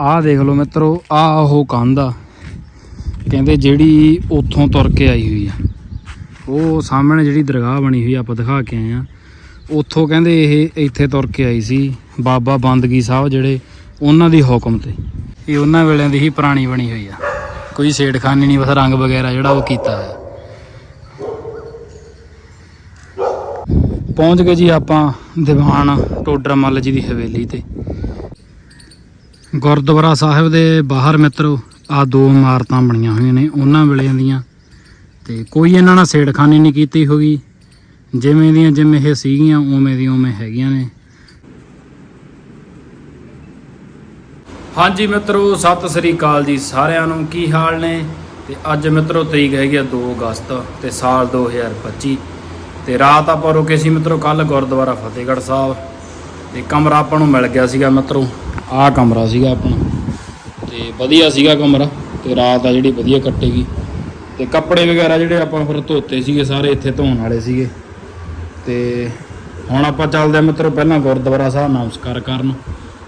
ਆਹ ਦੇਖ ਲਓ ਮਿੱਤਰੋ ਆਹ ਉਹ ਕੰਧ ਆ। ਕਹਿੰਦੇ ਜਿਹੜੀ ਉੱਥੋਂ ਤੁਰ ਕੇ ਆਈ ਹੋਈ ਆ। ਉਹ ਸਾਹਮਣੇ ਜਿਹੜੀ ਦਰਗਾਹ ਬਣੀ ਹੋਈ ਆਪਾਂ ਦਿਖਾ ਕੇ ਆਏ ਆ। ਉੱਥੋਂ ਕਹਿੰਦੇ ਇਹ ਇੱਥੇ ਤੁਰ ਕੇ ਆਈ ਸੀ ਬਾਬਾ ਬੰਦਗੀ ਸਾਹਿਬ, ਜਿਹੜੇ ਉਹਨਾਂ ਦੀ ਹੁਕਮ ਤੇ। ਇਹ ਉਹਨਾਂ ਵੇਲਿਆਂ ਦੀ ਹੀ ਪੁਰਾਣੀ ਬਣੀ ਹੋਈ ਆ। ਕੋਈ ਛੇੜਖਾਨੀ ਨਹੀਂ, ਬਸ ਰੰਗ ਵਗੈਰਾ ਜਿਹੜਾ ਉਹ ਕੀਤਾ ਹੈ ਪਹੁੰਚ ਗਏ ਜੀ ਆਪਾਂ ਦੀਵਾਨ ਟੋਡਰ ਮੱਲ ਜੀ ਦੀ ਹਵੇਲੀ ਤੇ। ਗੁਰਦੁਆਰਾ ਸਾਹਿਬ ਦੇ ਬਾਹਰ ਮਿੱਤਰੋ ਆ ਦੋ ਇਮਾਰਤਾਂ ਬਣੀਆਂ ਹੋਈਆਂ ਨੇ, ਉਹਨਾਂ ਵੇਲਿਆਂ ਦੀਆਂ। ਤੇ ਕੋਈ ਇਹਨਾਂ ਨਾਲ ਛੇੜਖਾਨੀ ਨਹੀਂ ਕੀਤੀ ਹੋਗੀ ਜਿਵੇਂ ਦੀਆਂ ਜਿਵੇਂ ਇਹ ਸੀਗੀਆਂ, ਉਵੇਂ ਦੀਆਂ ਉਵੇਂ ਹੈਗੀਆਂ ਨੇ। ਹਾਂਜੀ ਮਿੱਤਰੋ, ਸਤਿ ਸ੍ਰੀ ਅਕਾਲ ਜੀ ਸਾਰਿਆਂ ਨੂੰ। ਕੀ ਹਾਲ ਨੇ? ਤੇ ਅੱਜ ਮਿੱਤਰੋ ਤਰੀਕ ਹੈਗੀ ਆ 2 ਅਗਸਤ ਤੇ ਸਾਲ 2025 ਤੇ ਰਾਤ ਆਪਾਂ ਰੁਕੇ ਸੀ ਮਿੱਤਰੋ ਕੱਲ ਗੁਰਦੁਆਰਾ ਫਤਿਹਗੜ੍ਹ ਸਾਹਿਬ। ਤੇ ਕਮਰਾ ਆਪਾਂ ਨੂੰ ਮਿਲ ਗਿਆ ਸੀਗਾ ਮਿੱਤਰੋ। ਆਹ ਕਮਰਾ ਸੀਗਾ ਆਪਣਾ। ਤੇ ਵਧੀਆ ਸੀਗਾ ਕਮਰਾ, ਤੇ ਰਾਤ ਆ ਜਿਹੜੀ ਵਧੀਆ ਕੱਟੇਗੀ। ਤੇ ਕੱਪੜੇ ਵਗੈਰਾ ਜਿਹੜੇ ਆਪਾਂ ਫਿਰ ਧੋਤੇ ਸੀਗੇ, ਸਾਰੇ ਇੱਥੇ ਧੋਣ ਵਾਲੇ ਸੀਗੇ। ਤੇ ਹੁਣ ਆਪਾਂ ਚੱਲਦੇ ਆ ਮਿੱਤਰੋ ਪਹਿਲਾਂ ਗੁਰਦੁਆਰਾ ਸਾਹਿਬ ਨਮਸਕਾਰ ਕਰਨ।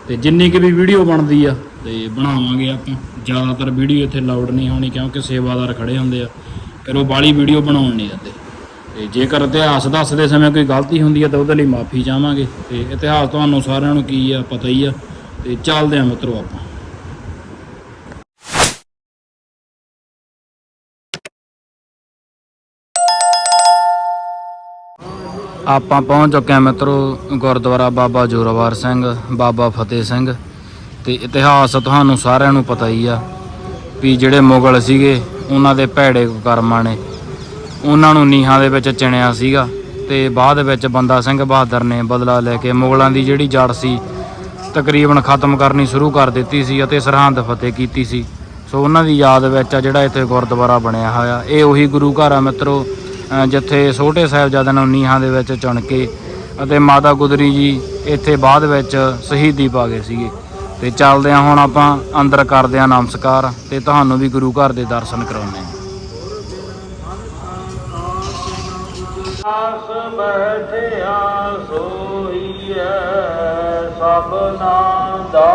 ਤੇ ਜਿੰਨੀ ਕਿ ਵੀ ਵੀਡੀਓ ਬਣਦੀ ਆ, ਤੇ ਬਣਾਵਾਂਗੇ ਆਪਾਂ। ਜ਼ਿਆਦਾਤਰ ਵੀਡੀਓ ਇੱਥੇ ਲਾਊਡ ਨਹੀਂ ਹੋਣੀ, ਕਿਉਂਕਿ ਸੇਵਾਦਾਰ ਖੜੇ ਹੁੰਦੇ ਆ। ਫਿਰ ਉਹ ਬਾਲੀ ਵੀਡੀਓ ਬਣਾਉਣ ਨਹੀਂ ਦਿੰਦੇ। ਤੇ ਜੇਕਰ ਇਤਿਹਾਸ ਦੱਸਦੇ ਸਮੇਂ ਕੋਈ ਗਲਤੀ ਹੁੰਦੀ ਆ, ਤਾਂ ਉਹਦੇ ਲਈ ਮਾਫੀ ਚਾਹਾਂਗੇ। ਤੇ ਇਤਿਹਾਸ ਤੁਹਾਨੂੰ ਸਾਰਿਆਂ ਨੂੰ ਕੀ ਆ, ਪਤਾ ਹੀ ਆ। ਤੇ ਚੱਲਦੇ ਆ ਮਿੱਤਰੋ ਆਪਾਂ। ਆਪਾਂ ਪਹੁੰਚ ਚੁੱਕੇ ਹਾਂ ਮਿੱਤਰੋ ਗੁਰਦੁਆਰਾ ਬਾਬਾ ਜੋਰਾਵਰ ਸਿੰਘ, ਬਾਬਾ ਫਤਿਹ ਸਿੰਘ। ਤੇ ਇਤਿਹਾਸ ਤੁਹਾਨੂੰ ਸਾਰਿਆਂ ਨੂੰ ਪਤਾ ਹੀ ਆ ਵੀ ਜਿਹੜੇ ਮੁਗਲ ਸੀਗੇ, ਉਹਨਾਂ ਦੇ ਭੈੜੇ ਕਰਮਾਂ ਨੇ। ਉਹਨਾਂ ਨੂੰ ਨੀਹਾਂ ਦੇ ਵਿੱਚ ਚਿਣਿਆ ਸੀਗਾ ਤੇ ਬਾਅਦ ਵਿੱਚ ਬੰਦਾ ਸਿੰਘ ਬਹਾਦਰ ਨੇ ਬਦਲਾ ਲੈ ਕੇ ਮੁਗਲਾਂ ਦੀ ਜਿਹੜੀ ਜੜ ਸੀ ਤਕਰੀਬਨ ਖਤਮ ਕਰਨੀ ਸ਼ੁਰੂ ਕਰ ਦਿੱਤੀ ਸੀ ਅਤੇ ਸਰਹੰਦ ਫਤਿਹ ਕੀਤੀ ਸੀ। ਸੋ ਉਹਨਾਂ ਦੀ ਯਾਦ ਵਿੱਚ ਆ ਜਿਹੜਾ ਇੱਥੇ ਗੁਰਦੁਆਰਾ ਬਣਿਆ ਹੋਇਆ। ਇਹ ਉਹੀ ਗੁਰੂ ਘਰ ਆ ਮਿੱਤਰੋ ਜਿੱਥੇ ਛੋਟੇ ਸਾਹਿਬਜ਼ਾਦਿਆਂ ਨੂੰ ਨੀਹਾਂ ਦੇ ਵਿੱਚ ਚੁਣ ਕੇ ਅਤੇ ਮਾਤਾ ਗੁਜਰੀ ਜੀ ਇੱਥੇ ਬਾਅਦ ਵਿੱਚ ਸ਼ਹੀਦੀ ਪਾ ਗਏ ਸੀਗੇ। ਤੇ ਚੱਲਦੇ ਆ ਹੁਣ ਆਪਾਂ ਅੰਦਰ ਕਰਦੇ ਆ ਨਮਸਕਾਰ ਤੇ ਤੁਹਾਨੂੰ ਵੀ ਗੁਰੂ ਘਰ ਦੇ ਦਰਸ਼ਨ ਕਰਾਉਂਦੇ ਆ ਆਸ ਬੈਠਿਆ ਸੋਈਐ। ਸਭਨਾ ਦਾ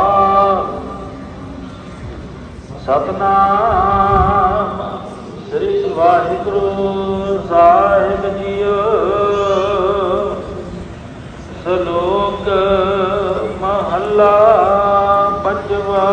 ਸਤਨਾਮ ਸ੍ਰੀ ਵਾਹਿਗੁਰੂ ਸਾਹਿਬ ਜੀਓ। ਸ਼ਲੋਕ ਮਹੱਲਾ ਪੰਜਵਾ।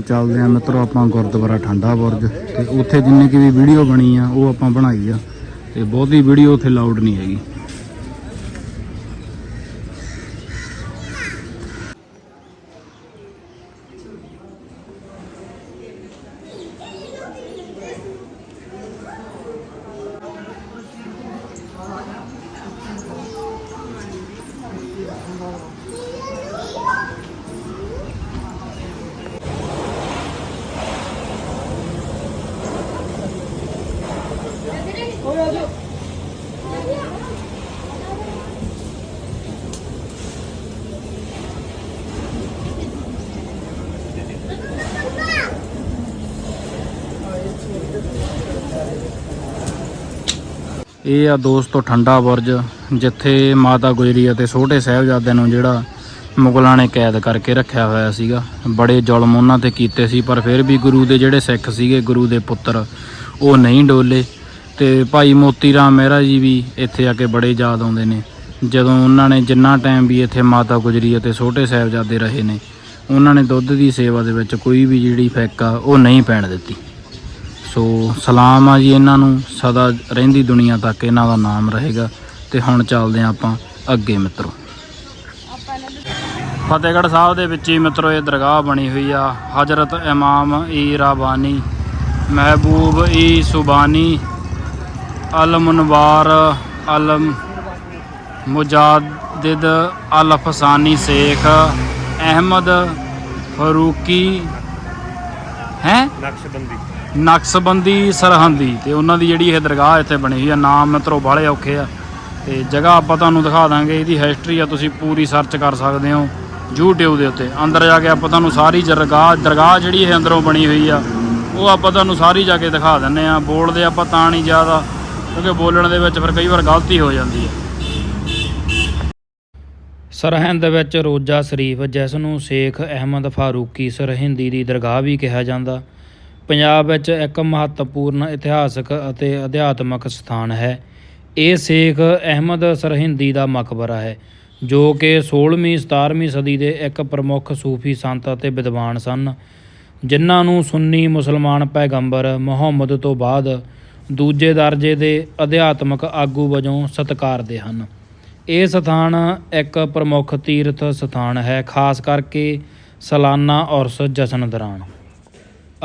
ਹੁਣ ਚੱਲਦੇ ਆ, ਮਿੱਤਰੋ ਆਪਾਂ ਗੁਰਦੁਆਰਾ ਠੰਡਾ ਬੁਰਜ ਤੇ ਉੱਥੇ ਜਿੰਨੀ ਕਿ ਵੀ ਵੀਡੀਓ ਬਣੀ ਆ, ਉਹ ਆਪਾਂ ਬਣਾਈ ਆ ਤੇ ਬਹੁਤੀ ਵੀਡੀਓ ਉੱਥੇ ਲਾਊਡ ਨਹੀਂ ਹੈਗੀ। ਇਹ ਆ ਦੋਸਤੋ ਠੰਡਾ ਬੁਰਜ, ਜਿੱਥੇ ਮਾਤਾ ਗੁਜਰੀ ਅਤੇ ਛੋਟੇ ਸਾਹਿਬਜ਼ਾਦਿਆਂ ਨੂੰ ਜਿਹੜਾ ਮੁਗਲਾਂ ਨੇ ਕੈਦ ਕਰਕੇ ਰੱਖਿਆ ਹੋਇਆ ਸੀਗਾ। ਬੜੇ ਜ਼ੁਲਮ ਉਹਨਾਂ ਤੇ ਕੀਤੇ ਸੀ, ਪਰ ਫਿਰ ਵੀ ਗੁਰੂ ਦੇ ਜਿਹੜੇ ਸਿੱਖ ਸੀਗੇ, ਗੁਰੂ ਦੇ ਪੁੱਤਰ, ਉਹ ਨਹੀਂ ਡੋਲੇ। ਤੇ ਭਾਈ ਮੋਤੀ ਰਾਮ ਮਹਿਰਾ ਜੀ ਵੀ ਇੱਥੇ ਆ ਕੇ ਬੜੇ ਯਾਦ ਆਉਂਦੇ ਨੇ। ਜਦੋਂ ਉਹਨਾਂ ਨੇ ਜਿੰਨਾ ਟਾਈਮ ਵੀ ਇੱਥੇ ਮਾਤਾ ਗੁਜਰੀ ਅਤੇ ਛੋਟੇ ਸਾਹਿਬਜ਼ਾਦੇ ਰਹੇ ਨੇ, ਉਹਨਾਂ ਨੇ ਦੁੱਧ ਦੀ ਸੇਵਾ ਦੇ ਵਿੱਚ ਕੋਈ ਵੀ ਜਿਹੜੀ ਫੈਕ ਆ, ਉਹ ਨਹੀਂ ਪੈਣ ਦਿੱਤੀ। ਸੋ ਸਲਾਮ ਆ ਜੀ ਇਹਨਾਂ ਨੂੰ, ਸਦਾ ਰਹਿੰਦੀ ਦੁਨੀਆ ਤੱਕ ਇਹਨਾਂ ਦਾ ਨਾਮ ਰਹੇਗਾ। ਤੇ ਹੁਣ ਚੱਲਦੇ ਹਾਂ ਆਪਾਂ ਅੱਗੇ ਮਿੱਤਰੋ। ਫਤਿਹਗੜ੍ਹ ਸਾਹਿਬ ਦੇ ਵਿੱਚ ਹੀ ਮਿੱਤਰੋ ਇਹ ਦਰਗਾਹ ਬਣੀ ਹੋਈ ਆ, ਹਜ਼ਰਤ ਇਮਾਮ ਈ ਰਾਬਾਨੀ ਮਹਿਬੂਬ ਈ ਸੁਬਾਨੀ ਅਲ ਮੁਨਵਾਰ ਅਲ ਮੁਜਾਦਿਦ ਅਲ ਫਸਾਨੀ ਸ਼ੇਖ, ਅਹਿਮਦ ਫਰੂਕੀ, ਹੈ? ਨਕਸ਼ਬੰਦੀ। ਨਕਸਬੰਦੀ ਸਰਹੰਦੀ ਤੇ ਉਹਨਾਂ ਦੀ ਜਿਹੜੀ ਇਹ ਦਰਗਾਹ ਇੱਥੇ ਬਣੀ ਹੋਈ ਆ, ਨਾਮ ਮਿੱਤਰੋ ਬਾਹਲੇ ਔਖੇ ਆ। ਤੇ ਜਗ੍ਹਾ ਆਪਾਂ ਤੁਹਾਨੂੰ ਦਿਖਾ ਦਾਂਗੇ, ਇਹਦੀ ਹਿਸਟਰੀ ਆ, ਤੁਸੀਂ ਪੂਰੀ ਸਰਚ ਕਰ ਸਕਦੇ ਹੋ YouTube ਦੇ ਉੱਤੇ। ਅੰਦਰ ਜਾ ਕੇ ਆਪਾਂ ਤੁਹਾਨੂੰ ਸਾਰੀ ਦਰਗਾਹ ਦਰਗਾਹ ਜਿਹੜੀ ਇਹ ਅੰਦਰੋਂ ਬਣੀ ਹੋਈ ਆ, ਉਹ ਆਪਾਂ ਤੁਹਾਨੂੰ ਸਾਰੀ ਜਾ ਕੇ ਦਿਖਾ ਦਿੰਨੇ ਆ। ਬੋਲਦੇ ਆਪਾਂ ਤਾਂ ਨਹੀਂ ਜ਼ਿਆਦਾ, ਕਿਉਂਕਿ ਬੋਲਣ ਦੇ ਵਿੱਚ ਫਿਰ ਕਈ ਵਾਰ ਗਲਤੀ ਹੋ ਜਾਂਦੀ ਹੈ ਸਰਹਿੰਦ ਵਿੱਚ ਰੋਜ਼ਾ ਸ਼ਰੀਫ ਜਿਸ ਨੂੰ ਸ਼ੇਖ ਅਹਿਮਦ ਫਾਰੂਕੀ ਸਰਹਿੰਦੀ ਦੀ ਦਰਗਾਹ ਵੀ ਕਿਹਾ ਜਾਂਦਾ ਪੰਜਾਬ ਵਿੱਚ ਇੱਕ ਮਹੱਤਵਪੂਰਨ ਇਤਿਹਾਸਕ ਅਤੇ ਅਧਿਆਤਮਕ ਸਥਾਨ ਹੈ। ਇਹ ਸ਼ੇਖ ਅਹਿਮਦ ਸਰਹਿੰਦੀ ਦਾ ਮਕਬਰਾ ਹੈ, ਜੋ ਕਿ 16ਵੀਂ 17ਵੀਂ ਸਦੀ ਦੇ ਇੱਕ ਪ੍ਰਮੁੱਖ ਸੂਫੀ ਸੰਤ ਅਤੇ ਵਿਦਵਾਨ ਸਨ, ਜਿਨ੍ਹਾਂ ਨੂੰ ਸੁੰਨੀ ਮੁਸਲਮਾਨ ਪੈਗੰਬਰ ਮੁਹੰਮਦ ਤੋਂ ਬਾਅਦ ਦੂਜੇ ਦਰਜੇ ਦੇ ਅਧਿਆਤਮਕ ਆਗੂ ਵਜੋਂ ਸਤਿਕਾਰਦੇ ਹਨ। ਇਹ ਸਥਾਨ ਇੱਕ ਪ੍ਰਮੁੱਖ ਤੀਰਥ ਸਥਾਨ ਹੈ, ਖਾਸ ਕਰਕੇ ਸਾਲਾਨਾ ਔਰਸ ਜਸ਼ਨ ਦੌਰਾਨ।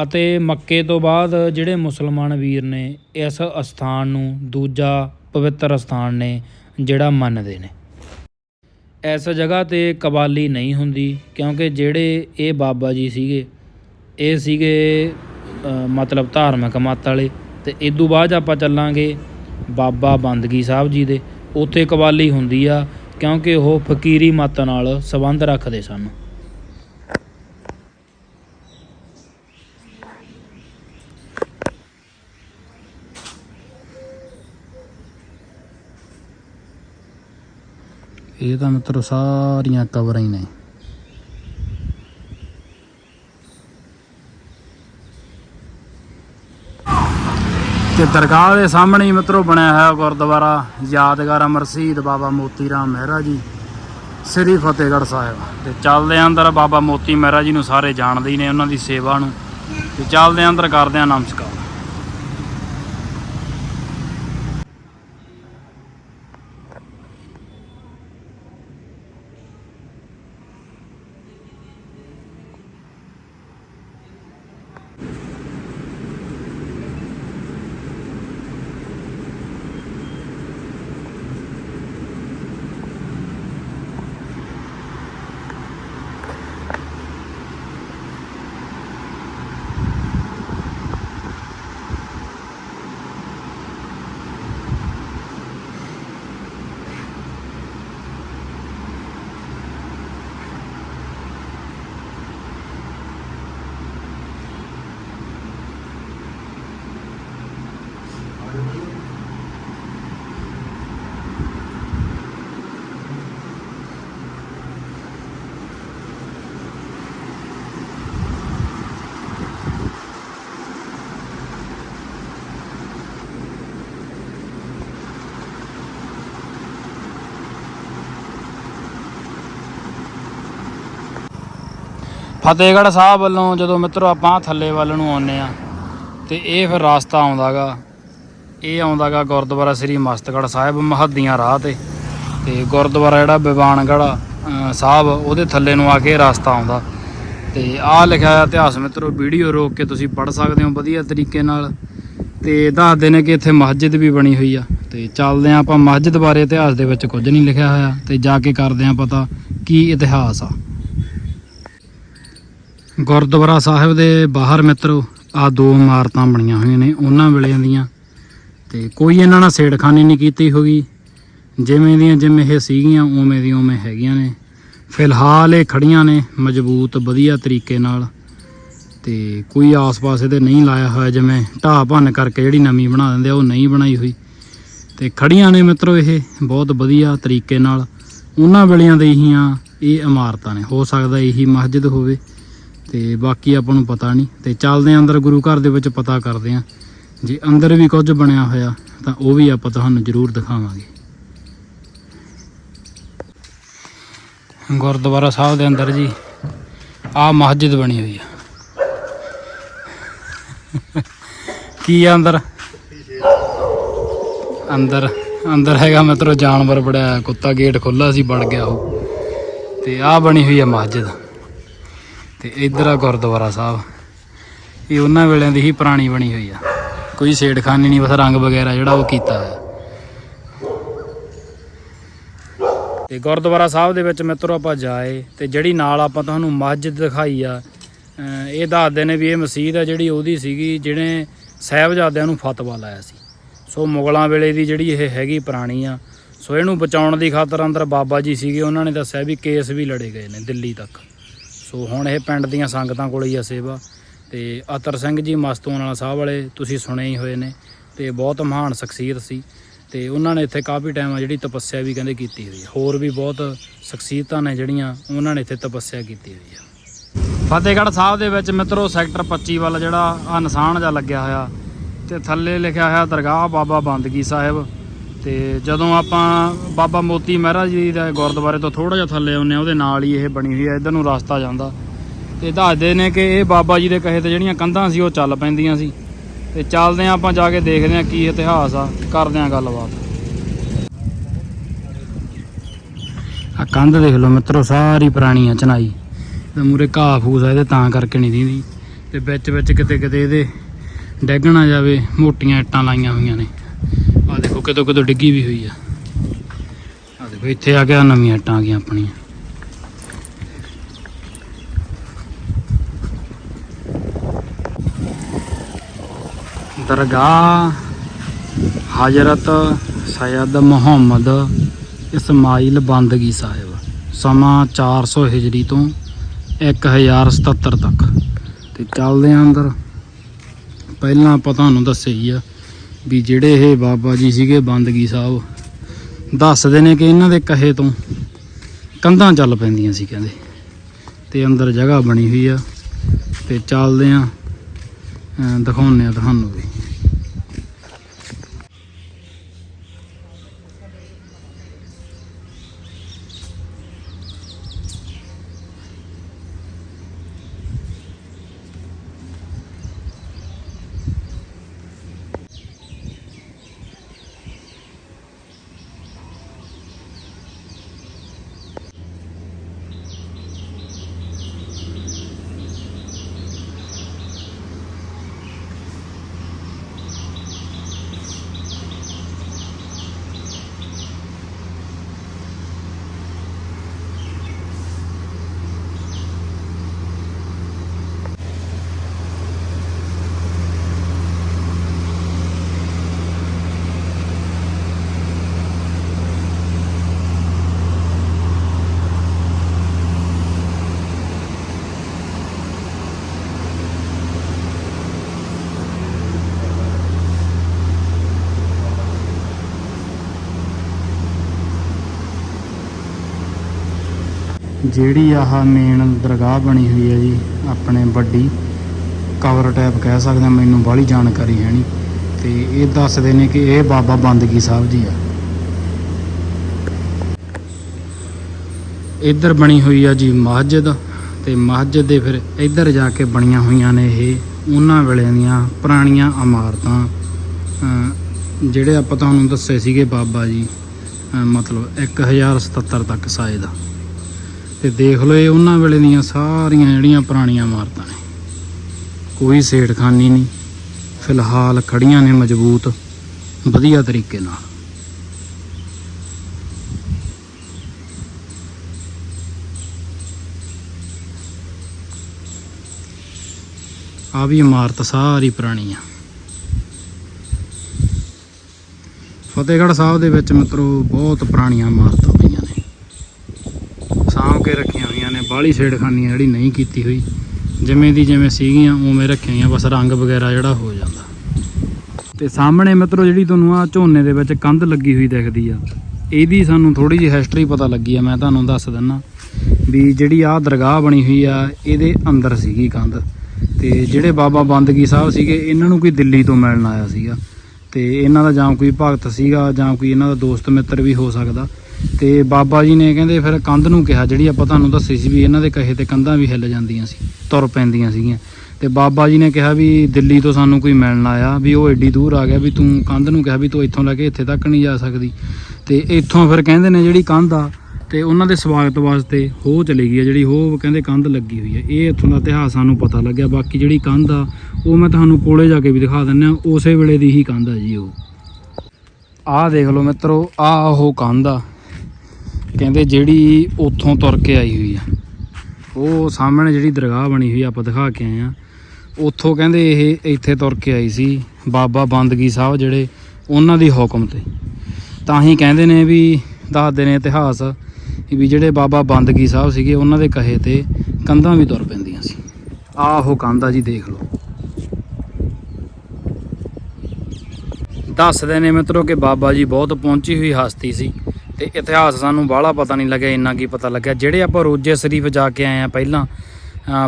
ਅਤੇ ਮੱਕੇ ਤੋਂ ਬਾਅਦ ਜਿਹੜੇ ਮੁਸਲਮਾਨ ਵੀਰ ਨੇ ਇਸ ਅਸਥਾਨ ਨੂੰ, ਦੂਜਾ ਪਵਿੱਤਰ ਅਸਥਾਨ ਨੇ, ਜਿਹੜਾ ਮੰਨਦੇ ਨੇ। ਇਸ ਜਗ੍ਹਾ ਤੇ ਕਵਾਲੀ ਨਹੀਂ ਹੁੰਦੀ, ਕਿਉਂਕਿ ਜਿਹੜੇ ਇਹ ਬਾਬਾ ਜੀ ਸੀਗੇ, ਇਹ ਸੀਗੇ ਮਤਲਬ ਧਾਰਮਿਕ ਮੱਤ ਵਾਲੇ। ਤੇ ਤੋਂ ਬਾਅਦ ਆਪਾਂ ਚੱਲਾਂਗੇ ਬਾਬਾ ਬੰਦਗੀ ਸਾਹਿਬ ਜੀ ਦੇ। ਉੱਥੇ ਕਵਾਲੀ ਹੁੰਦੀ ਆ, ਕਿਉਂਕਿ ਉਹ ਫਕੀਰੀ ਮੱਤ ਨਾਲ ਸੰਬੰਧ ਰੱਖਦੇ ਸਨ। ਇਹ ਤਾਂ ਮਿੱਤਰੋ ਸਾਰੀਆਂ ਕਵਰਾਂ ਹੀ ਨੇ। ਤੇ ਦਰਗਾਹ ਦੇ ਸਾਹਮਣੇ ਹੀ ਮਿੱਤਰੋ ਬਣਿਆ ਹੋਇਆ ਗੁਰਦੁਆਰਾ ਯਾਦਗਾਰ ਅਮਰ ਬਾਬਾ ਮੋਤੀ ਰਾਮ ਮਹਿਰਾ ਜੀ, ਸ੍ਰੀ ਫਤਿਹਗੜ੍ਹ ਸਾਹਿਬ। ਤੇ ਚੱਲਦੇ ਆਂ ਅੰਦਰ ਬਾਬਾ ਮੋਤੀ ਮਹਿਰਾ ਜੀ ਨੂੰ ਸਾਰੇ ਜਾਣਦੇ ਹੀ ਨੇ ਉਹਨਾਂ ਦੀ ਸੇਵਾ ਨੂੰ। ਤੇ ਚੱਲਦੇ ਆਂ ਅੰਦਰ ਕਰਦੇ ਆਂ ਨਮਸਕਾਰ। ਫਤਿਹਗੜ੍ਹ ਸਾਹਿਬ ਵੱਲੋਂ ਜਦੋਂ ਮਿੱਤਰੋ ਆਪਾਂ ਥੱਲੇ ਵੱਲ ਨੂੰ ਆਉਂਦੇ ਆ ਤੇ ਇਹ ਫਿਰ ਰਸਤਾ ਆਉਂਦਾਗਾ, ਇਹ ਆਉਂਦਾਗਾ ਗੁਰਦੁਆਰਾ ਸ੍ਰੀ ਮਸਤਗੜ੍ਹ ਸਾਹਿਬ ਮਹੱਦੀਆਂ ਰਾਹ ਤੇ। ਤੇ ਗੁਰਦੁਆਰਾ ਜਿਹੜਾ ਬਿਵਾਨਗੜ੍ਹ ਸਾਹਿਬ, ਉਹਦੇ ਥੱਲੇ ਨੂੰ ਆ ਕੇ ਇਹ ਰਸਤਾ ਆਉਂਦਾ। ਤੇ ਆਹ ਲਿਖਿਆ ਹੋਇਆ ਇਤਿਹਾਸ ਮਿੱਤਰੋ, ਵੀਡੀਓ ਰੋਕ ਕੇ ਤੁਸੀਂ ਪੜ੍ਹ ਸਕਦੇ ਹੋ ਵਧੀਆ ਤਰੀਕੇ ਨਾਲ। ਤੇ ਦੱਸਦੇ ਨੇ ਕਿ ਇੱਥੇ ਮਸਜਿਦ ਵੀ ਬਣੀ ਹੋਈ ਆ। ਤੇ ਚੱਲਦੇ ਆ ਆਪਾਂ ਮਸਜਿਦ ਬਾਰੇ ਇਤਿਹਾਸ ਦੇ ਵਿੱਚ ਕੁਝ ਨਹੀਂ ਲਿਖਿਆ ਹੋਇਆ। ਤੇ ਜਾ ਕੇ ਕਰਦੇ ਆ ਪਤਾ ਕੀ ਇਤਿਹਾਸ ਆ। ਗੁਰਦੁਆਰਾ ਸਾਹਿਬ ਦੇ ਬਾਹਰ ਮਿੱਤਰੋ, ਆ ਦੋ ਇਮਾਰਤਾਂ ਬਣੀਆਂ ਹੋਈਆਂ ਨੇ ਉਹਨਾਂ ਵੇਲੇ ਦੀਆਂ। ਤੇ ਕੋਈ ਇਹਨਾਂ ਨਾਲ ਸੇੜਖਾਨੀ ਨਹੀਂ ਕੀਤੀ ਹੋਗੀ ਜਿਵੇਂ ਦੀਆਂ ਜਿਵੇਂ ਇਹ ਸੀਗੀਆਂ, ਉਵੇਂ ਦੀਆਂ ਉਵੇਂ ਹੈਗੀਆਂ ਨੇ। ਫਿਲਹਾਲ ਇਹ ਖੜੀਆਂ ਨੇ ਮਜ਼ਬੂਤ, ਵਧੀਆ ਤਰੀਕੇ ਨਾਲ। ਤੇ ਕੋਈ ਆਸ-ਪਾਸ ਇਹਦੇ ਨਹੀਂ ਲਾਇਆ ਹੋਇਆ, ਜਿਵੇਂ ਢਾਹ ਭੰਨ ਕਰਕੇ ਜਿਹੜੀ ਨਵੀਂ ਬਣਾ ਦਿੰਦੇ ਆ, ਉਹ ਨਹੀਂ ਬਣਾਈ ਹੋਈ। ਤੇ ਖੜੀਆਂ ਨੇ ਮਿੱਤਰੋ ਇਹ ਬਹੁਤ ਵਧੀਆ ਤਰੀਕੇ ਨਾਲ। ਉਹਨਾਂ ਵੇਲਿਆਂ ਦੇ ਹੀਆਂ ਇਹ ਇਮਾਰਤਾਂ ਨੇ। ਹੋ ਸਕਦਾ ਇਹੀ ਮਸਜਿਦ ਹੋਵੇ। ਤੇ ਬਾਕੀ ਆਪਾਂ ਨੂੰ ਪਤਾ ਨਹੀਂ। ਤੇ ਚੱਲਦੇ ਆਂ ਅੰਦਰ, ਗੁਰੂ ਘਰ ਦੇ ਵਿੱਚ ਪਤਾ ਕਰਦੇ ਆਂ। ਜੇ ਅੰਦਰ ਵੀ ਕੁਝ ਬਣਿਆ ਹੋਇਆ, ਤਾਂ ਉਹ ਵੀ ਆਪਾਂ ਤੁਹਾਨੂੰ ਜ਼ਰੂਰ ਦਿਖਾਵਾਂਗੇ। ਗੁਰਦੁਆਰਾ ਸਾਹਿਬ ਦੇ ਅੰਦਰ ਜੀ ਆ ਮਸਜਿਦ ਬਣੀ ਹੋਈ ਆ। ਕੀ ਆ ਅੰਦਰ? ਅੰਦਰ ਅੰਦਰ ਹੈਗਾ ਮਤਲਬ ਜਾਨਵਰ ਬੜਾ ਕੁੱਤਾ ਗੇਟ ਖੁੱਲਾ ਸੀ, ਵੜ ਗਿਆ ਉਹ। ਤੇ ਆ ਬਣੀ ਹੋਈ ਆ ਮਸਜਿਦ। ਤੇ ਇਧਰ ਆ ਗੁਰਦੁਆਰਾ ਸਾਹਿਬ। ਇਹ ਉਹਨਾਂ ਵੇਲਿਆਂ ਦੀ ਹੀ ਪੁਰਾਣੀ ਬਣੀ ਹੋਈ ਆ। ਕੋਈ ਛੇੜਖਾਨੀ ਨਹੀਂ, ਬਸ ਰੰਗ ਵਗੈਰਾ ਜਿਹੜਾ ਉਹ ਕੀਤਾ ਹੋਇਆ। ਤੇ ਗੁਰਦੁਆਰਾ ਸਾਹਿਬ ਦੇ ਵਿੱਚ ਮਿੱਤਰੋ ਆਪਾਂ ਜਾਏ ਤੇ ਜਿਹੜੀ ਨਾਲ ਆਪਾਂ ਤੁਹਾਨੂੰ ਮਸਜਿਦ ਦਿਖਾਈ ਆ ਇਹ ਦੱਸਦੇ ਨੇ ਵੀ ਇਹ ਮਸਜਿਦ ਆ ਜਿਹੜੀ ਉਹਦੀ ਸੀਗੀ ਜਿਹਨੇ ਸਾਹਿਬਜ਼ਾਦਿਆਂ ਨੂੰ ਫਤਵਾ ਲਾਇਆ ਸੀ। ਸੋ ਮੁਗਲਾਂ ਵੇਲੇ ਦੀ ਜਿਹੜੀ ਇਹ ਹੈਗੀ ਪੁਰਾਣੀ ਆ, ਸੋ ਇਹਨੂੰ ਬਚਾਉਣ ਦੀ ਖਾਤਰ ਅੰਦਰ ਬਾਬਾ ਜੀ ਸੀਗੇ, ਉਹਨਾਂ ਨੇ ਦੱਸਿਆ ਵੀ ਕੇਸ ਵੀ ਲੜੇ ਗਏ ਨੇ ਦਿੱਲੀ ਤੱਕ। ਸੋ ਹੁਣ ਇਹ ਪਿੰਡ ਦੀਆਂ ਸੰਗਤਾਂ ਕੋਲ ਹੀ ਆ ਸੇਵਾ। ਤੇ ਅਤਰ ਸਿੰਘ ਜੀ ਮਸਤੂਨ ਨਾਲ ਸਾਹਿਬ ਵਾਲੇ ਤੁਸੀਂ ਸੁਣੇ ਹੀ ਹੋਏ ਨੇ। ਤੇ ਬਹੁਤ ਮਹਾਨ ਸ਼ਖਸੀਅਤ ਸੀ। ਤੇ ਉਹਨਾਂ ਨੇ ਇੱਥੇ ਕਾਫੀ ਟਾਈਮ ਆ ਜਿਹੜੀ ਤਪੱਸਿਆ ਵੀ ਕਹਿੰਦੇ ਕੀਤੀ ਹੋਈ ਹੋਰ ਵੀ ਬਹੁਤ ਸ਼ਖਸੀਅਤਾਂ ਨੇ ਜਿਹੜੀਆਂ ਉਹਨਾਂ ਨੇ ਇੱਥੇ ਤਪੱਸਿਆ ਕੀਤੀ ਹੋਈ ਆ। ਫਤਿਹਗੜ੍ਹ ਸਾਹਿਬ ਦੇ ਵਿੱਚ ਮਿੱਤਰੋ, ਸੈਕਟਰ 25 ਵੱਲ ਜਿਹੜਾ ਆ ਨਿਸ਼ਾਨ ਜਿਹਾ ਲੱਗਿਆ ਹੋਇਆ। ਤੇ ਥੱਲੇ ਲਿਖਿਆ ਹੋਇਆ, ਦਰਗਾਹ ਬਾਬਾ ਬੰਦਗੀ ਸਾਹਿਬ। ਤੇ ਜਦੋਂ ਆਪਾਂ ਬਾਬਾ ਮੋਤੀ ਮਹਾਰਾਜ ਜੀ ਦਾ ਗੁਰਦੁਆਰੇ ਤੋਂ ਥੋੜਾ ਜਿਹਾ ਥੱਲੇ ਆਉਂਦੇ ਆ ਉਹਦੇ ਨਾਲ ਹੀ ਇਹ ਬਣੀ ਹੋਈ ਹੈ, ਇਧਰ ਨੂੰ ਰਸਤਾ ਜਾਂਦਾ। ਤੇ ਦੱਸਦੇ ਨੇ ਕਿ ਇਹ ਬਾਬਾ ਜੀ ਦੇ ਕਹੇ ਤੇ ਜਿਹੜੀਆਂ ਕੰਧਾਂ ਸੀ, ਉਹ ਚੱਲ ਪੈਂਦੀਆਂ ਸੀ। ਤੇ ਚੱਲਦੇ ਆ ਆਪਾਂ ਜਾ ਕੇ ਦੇਖਦੇ ਆ ਕੀ ਇਤਿਹਾਸ ਆ, ਕਰਦੇ ਆ ਗੱਲਬਾਤ। ਆ ਕੰਧ ਦੇਖ ਲਓ ਮਿੱਤਰੋ, ਸਾਰੀ ਪੁਰਾਣੀ ਆ ਚਨਾਈ। ਤੇ ਮੂਰੇ ਘਾਹ ਫੂਸ ਆ, ਇਹਦੇ ਤਾਂ ਕਰਕੇ ਨਹੀਂ ਦੀਦੀ ਤੇ ਵਿੱਚ ਵਿੱਚ ਕਿਤੇ ਕਿਤੇ ਇਹਦੇ ਡੈਗਣਾ ਜਾਵੇ, ਮੋਟੀਆਂ ਇੱਟਾਂ ਲਾਈਆਂ ਹੋਈਆਂ ਨੇ। ਕਿਤੋਂ ਕਿਤੋਂ ਡਿੱਗੀ ਵੀ ਹੋਈ ਆ। ਆ ਦੇਖੋ, ਇੱਥੇ ਆ ਗਿਆ, ਨਵੀਆਂ ਇੱਟਾਂ ਆ ਗਈਆਂ ਆਪਣੀਆਂ। ਦਰਗਾਹ ਹਜ਼ਰਤ ਸੈਦ ਮੁਹੰਮਦ ਇਸਮਾਈਲ ਬੰਦਗੀ ਸਾਹਿਬ, ਸਮਾਂ 400 ਹਿਜਰੀ ਤੋਂ 1077 ਤੱਕ। ਤੇ ਚੱਲਦੇ ਆਂ ਅੰਦਰ। ਪਹਿਲਾਂ ਆਪਾਂ ਤੁਹਾਨੂੰ ਦੱਸਿਆ ਹੀ ਆ ਵੀ ਜਿਹੜੇ ਇਹ ਬਾਬਾ ਜੀ ਸੀਗੇ ਬੰਦਗੀ ਸਾਹਿਬ, ਦੱਸਦੇ ਨੇ ਕਿ ਇਹਨਾਂ ਦੇ ਕਹੇ ਤੋਂ ਕੰਧਾਂ ਚੱਲ ਪੈਂਦੀਆਂ ਸੀ ਕਹਿੰਦੇ। ਤੇ ਅੰਦਰ ਜਗ੍ਹਾ ਬਣੀ ਹੋਈ ਆ, ਤੇ ਚੱਲਦੇ ਆਂ ਦਿਖਾਉਂਦੇ ਆ ਤੁਹਾਨੂੰ ਵੀ। ਜਿਹੜੀ ਆਹ ਮੇਨ ਦਰਗਾਹ ਬਣੀ ਹੋਈ ਹੈ ਜੀ, ਆਪਣੇ ਵੱਡੀ ਕਵਰ ਟੈਪ ਕਹਿ ਸਕਦੇ ਹਾਂ, ਮੈਨੂੰ ਬਾਹਲੀ ਜਾਣਕਾਰੀ ਹੈ ਨਹੀਂ ਤੇ ਇਹ ਦੱਸਦੇ ਨੇ ਕਿ ਇਹ ਬਾਬਾ ਬੰਦਗੀ ਸਾਹਿਬ ਜੀ ਆ। ਇੱਧਰ ਬਣੀ ਹੋਈ ਆ ਜੀ ਮਸਜਿਦ ਤੇ ਮਸਜਿਦ ਦੇ ਫਿਰ ਇੱਧਰ ਜਾ ਕੇ ਬਣੀਆਂ ਹੋਈਆਂ ਨੇ ਇਹ, ਉਹਨਾਂ ਵੇਲੇ ਦੀਆਂ ਪੁਰਾਣੀਆਂ ਇਮਾਰਤਾਂ। ਜਿਹੜੇ ਆਪਾਂ ਤੁਹਾਨੂੰ ਦੱਸੇ ਸੀਗੇ ਬਾਬਾ ਜੀ ਅਮ ਮਤਲਬ 1077 ਤੱਕ ਸਾਏ ਦਾ ਤੇ ਦੇਖ ਲਓ ਇਹ ਉਹਨਾਂ ਵੇਲੇ ਦੀਆਂ ਸਾਰੀਆਂ ਜਿਹੜੀਆਂ ਪੁਰਾਣੀਆਂ ਇਮਾਰਤਾਂ ਨੇ। ਕੋਈ ਸੇਠਖਾਨੀ ਨਹੀਂ। ਫਿਲਹਾਲ ਖੜੀਆਂ ਨੇ ਮਜ਼ਬੂਤ, ਵਧੀਆ ਤਰੀਕੇ ਨਾਲ। ਆ ਵੀ ਇਮਾਰਤ ਸਾਰੀ ਪੁਰਾਣੀ ਆ। ਫਤਿਹਗੜ੍ਹ ਸਾਹਿਬ ਦੇ ਵਿੱਚ ਮਿੱਤਰੋ, ਬਹੁਤ ਪੁਰਾਣੀਆਂ ਇਮਾਰਤਾਂ। ਸਾਂਭ ਕੇ ਰੱਖੀਆਂ ਹੋਈਆਂ ਨੇ, ਬਾਹਲੀ ਛੇੜਖਾਨੀ ਜਿਹੜੀ ਨਹੀਂ ਕੀਤੀ ਹੋਈ। ਜਿਵੇਂ ਦੀ ਜਿਵੇਂ ਸੀਗੀਆਂ, ਉਵੇਂ ਰੱਖੀਆਂ ਹੋਈਆਂ ਬਸ ਰੰਗ ਵਗੈਰਾ ਜਿਹੜਾ ਹੋ ਜਾਂਦਾ। ਤੇ ਸਾਹਮਣੇ ਮਿੱਤਰੋ ਜਿਹੜੀ ਤੁਹਾਨੂੰ ਆ ਝੋਨੇ ਦੇ ਵਿੱਚ ਕੰਧ ਲੱਗੀ ਹੋਈ ਦਿਖਦੀ ਆ, ਇਹਦੀ ਸਾਨੂੰ ਥੋੜੀ ਜਿਹੀ ਹਿਸਟਰੀ ਪਤਾ ਲੱਗੀ ਆ, ਮੈਂ ਤੁਹਾਨੂੰ ਦੱਸ ਦਿੰਨਾ। ਵੀ ਜਿਹੜੀ ਆ ਦਰਗਾਹ ਬਣੀ ਹੋਈ ਆ, ਇਹਦੇ ਅੰਦਰ ਸੀਗੀ ਕੰਧ। ਤੇ ਜਿਹੜੇ ਬਾਬਾ ਬੰਦਗੀ ਸਾਹਿਬ ਸੀਗੇ, ਇਹਨਾਂ ਨੂੰ ਕੋਈ ਦਿੱਲੀ ਤੋਂ ਮਿਲਣ ਆਇਆ ਸੀਗਾ। ਤੇ ਇਹਨਾਂ ਦਾ ਜਾਂ ਕੋਈ ਭਗਤ ਸੀਗਾ, ਜਾਂ ਕੋਈ ਇਹਨਾਂ ਦਾ ਦੋਸਤ ਮਿੱਤਰ ਵੀ ਹੋ ਸਕਦਾ। ਤੇ ਬਾਬਾ ਜੀ ਨੇ ਕਹਿੰਦੇ ਫਿਰ ਕੰਧ ਨੂੰ ਕਿਹਾ, ਜਿਹੜੀ ਆਪਾਂ ਤੁਹਾਨੂੰ ਦੱਸੀ ਸੀ ਵੀ ਇਹਨਾਂ ਦੇ ਕਹੇ ਤੇ ਕੰਧਾਂ ਵੀ ਹਿੱਲ ਜਾਂਦੀਆਂ ਸੀ, ਤੁਰ ਪੈਂਦੀਆਂ ਸੀਗੀਆਂ। ਤੇ ਬਾਬਾ ਜੀ ਨੇ ਕਿਹਾ ਵੀ ਦਿੱਲੀ ਤੋਂ ਸਾਨੂੰ ਕੋਈ ਮਿਲਣ ਆਇਆ, ਵੀ ਉਹ ਐਡੀ ਦੂਰ ਆ ਗਿਆ ਵੀ ਤੂੰ ਕੰਧ ਨੂੰ ਕਿਹਾ ਵੀ ਤੂੰ ਇੱਥੋਂ ਲੈ ਕੇ ਇੱਥੇ ਤੱਕ ਨਹੀਂ ਜਾ ਸਕਦੀ। ਤੇ ਇੱਥੋਂ ਫਿਰ ਕਹਿੰਦੇ ਨੇ ਜਿਹੜੀ ਕੰਧ ਆ, ਤੇ ਉਹਨਾਂ ਦੇ ਸਵਾਗਤ ਵਾਸਤੇ ਹੋ ਚਲੀ ਗਈ ਆ, ਜਿਹੜੀ ਹੋ ਕਹਿੰਦੇ ਕੰਧ ਲੱਗੀ ਹੋਈ ਹੈ ਇਹ ਇੱਥੋਂ ਦਾ ਇਤਿਹਾਸ ਸਾਨੂੰ ਪਤਾ ਲੱਗਿਆ, ਬਾਕੀ ਜਿਹੜੀ ਕੰਧ ਆ, ਉਹ ਮੈਂ ਤੁਹਾਨੂੰ ਕੋਲੇ ਜਾ ਕੇ ਵੀ ਦਿਖਾ ਦਿੰਦਾ ਉਸੇ ਵੇਲੇ ਦੀ ਹੀ ਕੰਧ ਆ ਜੀ ਉਹ। ਆਹ ਦੇਖ ਲਓ ਮਿੱਤਰੋ, ਆਹ ਉਹ ਕੰਧ ਆ। ਕਹਿੰਦੇ ਜਿਹੜੀ ਉੱਥੋਂ ਤੁਰ ਕੇ ਆਈ ਹੋਈ ਆ, ਉਹ ਸਾਹਮਣੇ ਜਿਹੜੀ ਦਰਗਾਹ ਬਣੀ ਹੋਈ ਆਪਾਂ ਦਿਖਾ ਕੇ ਆਏ ਆ। ਉੱਥੋਂ ਕਹਿੰਦੇ ਇਹ ਇੱਥੇ ਤੁਰ ਕੇ ਆਈ ਸੀ ਬਾਬਾ ਬੰਦਗੀ ਸਾਹਿਬ ਜਿਹੜੇ ਉਹਨਾਂ ਦੀ ਹੁਕਮ ਤੇ। ਤਾਂ ਹੀ ਕਹਿੰਦੇ ਨੇ ਵੀ ਦੱਸਦੇ ਨੇ ਇਤਿਹਾਸ ਵੀ ਜਿਹੜੇ ਬਾਬਾ ਬੰਦਗੀ ਸਾਹਿਬ ਸੀਗੇ, ਉਹਨਾਂ ਦੇ ਕਹੇ ਤੇ ਕੰਧਾਂ ਵੀ ਤੁਰ ਪੈਂਦੀਆਂ ਸੀ। ਆਹੋ ਉਹ ਕੰਧ ਆ ਜੀ, ਦੇਖ ਲਓ। ਦੱਸਦੇ ਨੇ ਮਿੱਤਰੋ ਕਿ ਬਾਬਾ ਜੀ ਬਹੁਤ ਪਹੁੰਚੀ ਹੋਈ ਹਸਤੀ ਸੀ। ਤੇ ਇਤਿਹਾਸ ਸਾਨੂੰ ਬਾਹਲਾ ਪਤਾ ਨਹੀਂ ਲੱਗਿਆ, ਇੰਨਾ ਕੀ ਪਤਾ ਲੱਗਿਆ। ਜਿਹੜੇ ਆਪਾਂ ਰੋਜੇ ਸ਼ਰੀਫ ਜਾ ਕੇ ਆਏ ਆ ਪਹਿਲਾਂ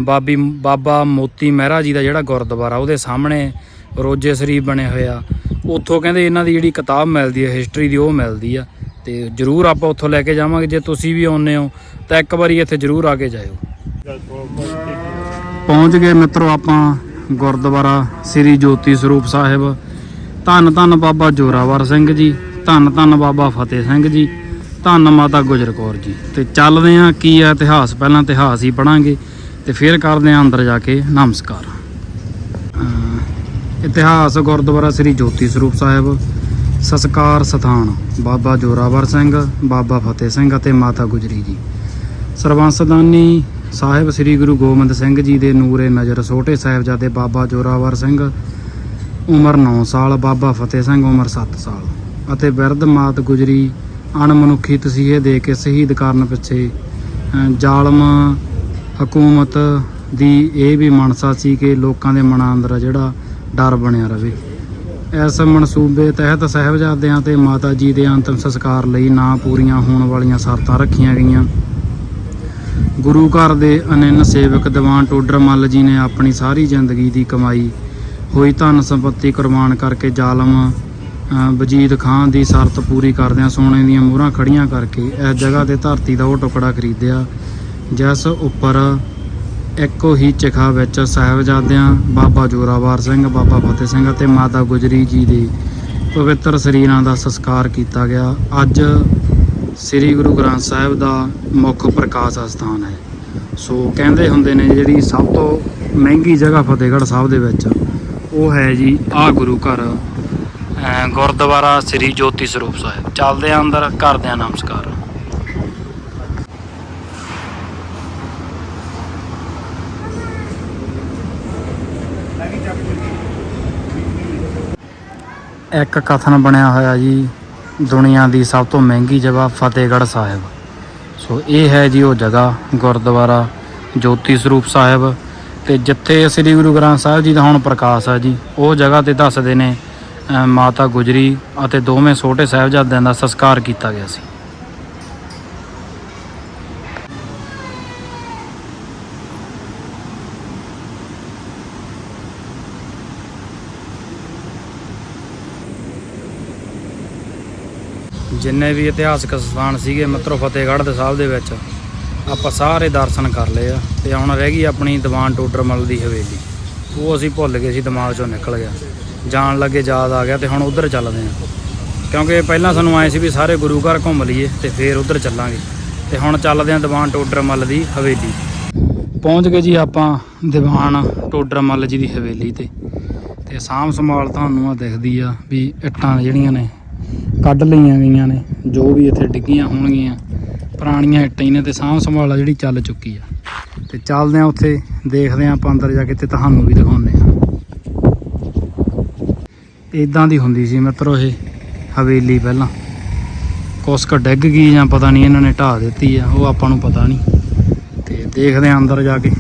ਬਾਬੀ ਬਾਬਾ ਮੋਤੀ ਮਹਿਰਾ ਜੀ ਦਾ ਜਿਹੜਾ ਗੁਰਦੁਆਰਾ, ਉਹਦੇ ਸਾਹਮਣੇ ਰੋਜੇ ਸ਼ਰੀਫ ਬਣੇ ਹੋਇਆ ਉੱਥੋਂ ਕਹਿੰਦੇ ਇਹਨਾਂ ਦੀ ਜਿਹੜੀ ਕਿਤਾਬ ਮਿਲਦੀ ਹੈ ਹਿਸਟਰੀ ਦੀ, ਉਹ ਮਿਲਦੀ ਆ। ਤੇ ਜਰੂਰ ਆਪਾਂ ਉੱਥੋਂ ਲੈ ਕੇ ਜਾਵਾਂਗੇ, ਜੇ ਤੁਸੀਂ ਵੀ ਆਉਂਦੇ ਹੋ, ਤਾਂ ਇੱਕ ਵਾਰੀ ਇੱਥੇ ਜਰੂਰ ਆ ਕੇ ਜਾਇਓ। ਪਹੁੰਚ ਗਏ ਮਿੱਤਰੋ ਆਪਾਂ ਗੁਰਦੁਆਰਾ ਸ੍ਰੀ ਜੋਤੀ ਸਰੂਪ ਸਾਹਿਬ। ਧੰਨ ਧੰਨ ਬਾਬਾ ਜੋਰਾਵਰ ਸਿੰਘ ਜੀ। ਧੰਨ ਧੰਨ ਬਾਬਾ ਫਤਿਹ ਸਿੰਘ ਜੀ, ਧੰਨ ਮਾਤਾ ਗੁਜਰ ਕੌਰ ਜੀ। ਤੇ ਚੱਲਦੇ ਆਂ ਕੀ ਆ ਇਤਿਹਾਸ? ਪਹਿਲਾਂ ਇਤਿਹਾਸ ਹੀ ਪੜਾਂਗੇ ਤੇ ਫਿਰ ਕਰਦੇ ਆਂ ਅੰਦਰ ਜਾ ਕੇ ਨਮਸਕਾਰ। ਇਤਿਹਾਸ ਗੁਰਦੁਆਰਾ ਸ੍ਰੀ ਜੋਤੀ ਸਰੂਪ ਸਾਹਿਬ, ਸਸਕਾਰ ਸਥਾਨ, ਬਾਬਾ ਜੋਰਾਵਰ ਸਿੰਘ, ਬਾਬਾ ਫਤਿਹ ਸਿੰਘ ਅਤੇ ਮਾਤਾ ਗੁਜਰੀ ਜੀ। ਸਰਬੰਸਦਾਨੀ ਸਾਹਿਬ ਸ੍ਰੀ ਗੁਰੂ ਗੋਬਿੰਦ ਸਿੰਘ ਜੀ ਦੇ ਨੂਰੇ ਨਜ਼ਰ ਛੋਟੇ ਸਾਹਿਬਜ਼ਾਦੇ ਬਾਬਾ ਜੋਰਾਵਰ ਸਿੰਘ, ਉਮਰ 9 ਸਾਲ, ਬਾਬਾ ਫਤਿਹ ਸਿੰਘ ਉਮਰ 7 ਸਾਲ। ਅਤੇ ਬਿਰਧ ਮਾਤ ਗੁਜਰੀ ਅਣਮਨੁੱਖੀ ਤਸੀਹੇ ਦੇ ਕੇ ਸ਼ਹੀਦ ਕਰਨ ਪਿੱਛੇ ਜ਼ਾਲਮ ਹਕੂਮਤ ਦੀ ਇਹ ਵੀ ਮਨਸਾ ਸੀ ਕਿ ਲੋਕਾਂ ਦੇ ਮਨਾਂ ਅੰਦਰ ਜਿਹੜਾ ਡਰ ਬਣਿਆ ਰਵੇ। ਇਸ ਮਨਸੂਬੇ ਤਹਿਤ ਸਾਹਿਬਜ਼ਾਦਿਆਂ ਤੇ ਮਾਤਾ ਜੀ ਦੇ ਅੰਤਮ ਸੰਸਕਾਰ ਲਈ ਨਾ ਪੂਰੀਆਂ ਹੋਣ ਵਾਲੀਆਂ ਸ਼ਰਤਾਂ ਰੱਖੀਆਂ ਗਈਆਂ। ਗੁਰੂ ਘਰ ਦੇ ਅਨੰਨ ਸੇਵਕ ਦੀਵਾਨ ਟੋਡਰ ਮੱਲ ਜੀ ਨੇ ਆਪਣੀ ਸਾਰੀ ਜ਼ਿੰਦਗੀ ਦੀ ਕਮਾਈ, ਹੋਈ ਧਨ ਸੰਪਤੀ ਕੁਰਬਾਨ ਕਰਕੇ ਜ਼ਾਲਮ ਵਜੀਦ ਖਾਨ ਦੀ ਸ਼ਰਤ ਪੂਰੀ ਕਰਦਿਆਂ ਸੋਨੇ ਦੀਆਂ ਮੋਹਰਾਂ ਖੜੀਆਂ ਕਰਕੇ ਇਸ ਜਗ੍ਹਾ ਤੇ ਧਰਤੀ ਦਾ ਉਹ ਟੁਕੜਾ ਖਰੀਦਿਆ, ਜਿਸ ਉੱਪਰ ਇੱਕੋ ਹੀ ਚਿਖਾ ਵਿੱਚ ਸਾਹਿਬਜ਼ਾਦਿਆਂ, ਬਾਬਾ ਜੋਰਾਵਰ ਸਿੰਘ, ਬਾਬਾ ਫਤਿਹ ਸਿੰਘ ਅਤੇ ਮਾਤਾ ਗੁਜਰੀ ਜੀ ਦੇ ਪਵਿੱਤਰ ਸਰੀਰਾਂ ਦਾ ਸੰਸਕਾਰ ਕੀਤਾ ਗਿਆ। ਅੱਜ ਸ੍ਰੀ ਗੁਰੂ ਗ੍ਰੰਥ ਸਾਹਿਬ ਦਾ ਮੁੱਖ ਪ੍ਰਕਾਸ਼ ਸਥਾਨ ਹੈ। ਸੋ ਕਹਿੰਦੇ ਹੁੰਦੇ ਨੇ ਜਿਹੜੀ ਸਭ ਤੋਂ ਮਹਿੰਗੀ ਜਗ੍ਹਾ ਫਤਿਹਗੜ੍ਹ ਸਾਹਿਬ ਦੇ ਵਿੱਚ, ਉਹ ਹੈ ਜੀ ਆ ਗੁਰੂ ਘਰ। ਗੁਰਦੁਆਰਾ ਸ੍ਰੀ ਜੋਤੀ ਸਰੂਪ ਸਾਹਿਬ। ਚੱਲਦੇ ਆ ਅੰਦਰ, ਕਰਦੇ ਆ ਨਮਸਕਾਰ। ਇੱਕ ਕਥਨ ਬਣਿਆ ਹੋਇਆ ਜੀ, ਦੁਨੀਆ ਦੀ ਸਭ ਤੋਂ ਮਹਿੰਗੀ ਜਗ੍ਹਾ ਫਤਿਹਗੜ੍ਹ ਸਾਹਿਬ। ਸੋ ਇਹ ਹੈ ਜੀ ਉਹ ਜਗ੍ਹਾ, ਗੁਰਦੁਆਰਾ ਜੋਤੀ ਸਰੂਪ ਸਾਹਿਬ। ਤੇ ਜਿੱਥੇ ਸ੍ਰੀ ਗੁਰੂ ਗ੍ਰੰਥ ਸਾਹਿਬ ਜੀ ਦਾ ਹੁਣ ਪ੍ਰਕਾਸ਼ ਹੈ ਜੀ, ਉਹ ਜਗ੍ਹਾ ਤੇ ਦੱਸਦੇ ਨੇ ਮਾਤਾ ਗੁਜਰੀ ਅਤੇ ਦੋਵੇਂ ਛੋਟੇ ਸਾਹਿਬਜ਼ਾਦਿਆਂ ਦਾ ਸੰਸਕਾਰ ਕੀਤਾ ਗਿਆ ਸੀ। ਜਿੰਨੇ ਵੀ ਇਤਿਹਾਸਕ ਸਥਾਨ ਸੀਗੇ ਮਿੱਤਰੋ ਫਤਿਹਗੜ੍ਹ ਦੇ ਸਾਹਿਬ ਦੇ ਵਿੱਚ, ਆਪਾਂ ਸਾਰੇ ਦਰਸ਼ਨ ਕਰ ਲਏ ਆ ਤੇ ਹੁਣ ਰਹਿ ਗਈ ਆਪਣੀ ਦੀਵਾਨ ਟੋਡਰਮਲ ਦੀ ਹਵੇਲੀ। ਉਹ ਅਸੀਂ ਭੁੱਲ ਗਏ ਸੀ, ਦਿਮਾਗ ਚੋਂ ਨਿਕਲ ਗਿਆ। ਜਾਣ ਲੱਗੇ ਯਾਦ ਆ ਗਿਆ ਤੇ ਹੁਣ ਉਧਰ ਚੱਲਦੇ ਆ ਕਿਉਂਕਿ ਪਹਿਲਾਂ ਸਾਨੂੰ ਆਏ ਸੀ ਵੀ ਸਾਰੇ ਗੁਰੂ ਘਰ ਘੁੰਮ ਲਈਏ ਤੇ ਫੇਰ ਉਧਰ ਚੱਲਾਂਗੇ। ਤੇ ਹੁਣ ਚੱਲਦੇ ਆ ਦੀਵਾਨ ਟੋਡਰ ਮੱਲ ਦੀ ਹਵੇਲੀ। ਪਹੁੰਚ ਗਏ ਜੀ ਆਪਾਂ ਦੀਵਾਨ ਟੋਡਰ ਮੱਲ ਜੀ ਦੀ ਹਵੇਲੀ ਤੇ। ਤੇ ਸਾਂਭ ਸੰਭਾਲ ਤੁਹਾਨੂੰ ਆ ਦਿਖਦੀ ਆ ਵੀ ਇੱਟਾਂ ਜਿਹੜੀਆਂ ਨੇ ਕੱਢ ਲਈਆਂ ਗਈਆਂ ਨੇ, ਜੋ ਵੀ ਇੱਥੇ ਡਿੱਗੀਆਂ ਹੋਣਗੀਆਂ, ਪੁਰਾਣੀਆਂ ਇੱਟਾਂ ਹੀ ਨੇ ਤੇ ਸਾਂਭ ਸੰਭਾਲ ਜਿਹੜੀ ਚੱਲ ਚੁੱਕੀ ਆ। ਤੇ ਚੱਲਦੇ ਆ ਉੱਥੇ, ਦੇਖਦੇ ਆ ਆਪਾਂ ਅੰਦਰ ਜਾ ਕੇ ਤੇ ਤੁਹਾਨੂੰ ਵੀ ਦਿਖਾਉਂਦੇ ਆ ਇਦਾਂ ਦੀ ਹੁੰਦੀ ਸੀ ਮਿੱਤਰੋ ਇਹ ਹਵੇਲੀ ਪਹਿਲਾਂ। ਕੁਸ਼ਕ ਡਿੱਗ ਗਈ ਜਾਂ ਪਤਾ ਨਹੀਂ ਇਹਨਾਂ ਨੇ ਢਾਹ ਦਿੱਤੀ ਆ, ਉਹ ਆਪਾਂ ਨੂੰ ਪਤਾ ਨਹੀਂ। ਤੇ ਦੇਖਦੇ ਆ ਅੰਦਰ ਜਾ ਕੇ।